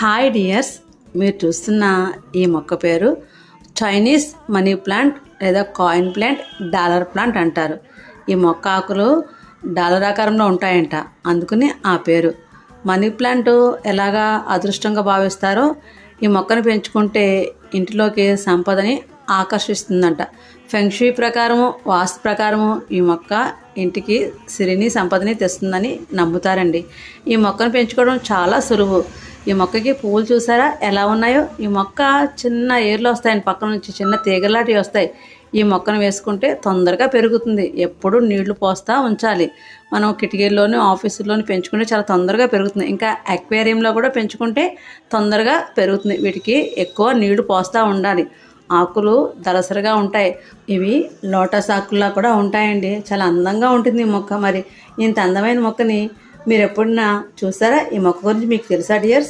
Hi dears మీరు చూస్తున్న ఈ మొక్క పేరు చైనీస్ మనీ ప్లాంట్ లేదా కాయిన్ ప్లాంట్ డాలర్ ప్లాంట్ అంటారు. ఈ మొక్క ఆకులు డాలర్ ఆకారంలో ఉంటాయంట. అందుకని ఆ పేరు. మనీ ప్లాంట్ ఎలాగా అదృష్టంగా భావిస్తారో ఈ మొక్కను పెంచుకుంటే ఇంటిలోకి సంపదని ఆకర్షిస్తుందంట. ఫెంక్షీ ప్రకారము వాస్తు ప్రకారము ఈ మొక్క ఇంటికి సిరిని సంపదని తెస్తుందని నమ్ముతారండి. ఈ మొక్కను పెంచుకోవడం చాలా సులువు. ఈ మొక్కకి పువ్వులు చూసారా? ఎలా ఉన్నాయో? ఈ మొక్క చిన్న ఏర్లు వస్తాయని పక్కన నుంచి చిన్న తీగలాంటివి వస్తాయి. ఈ మొక్కను వేసుకుంటే తొందరగా పెరుగుతుంది. ఎప్పుడు నీళ్ళు పోస్తూ ఉంచాలి. మనం కిటికీల్లోనూ ఆఫీసుల్లోని పెంచుకుంటే చాలా తొందరగా పెరుగుతుంది. ఇంకా అక్వేరియంలో కూడా పెంచుకుంటే తొందరగా పెరుగుతుంది. వీటికి ఎక్కువ నీళ్ళు పోస్తూ ఉండాలి. ఆకులు దలసరిగా ఉంటాయి. ఇవి లోటస్ ఆకుల్లా కూడా ఉంటాయండి. చాలా అందంగా ఉంటుంది ఈ మొక్క. మరి ఇంత అందమైన మొక్కని మీరు ఎప్పుడన్నా చూసారా? ఈ మొక్క గురించి మీకు తెలుసా డియర్స్?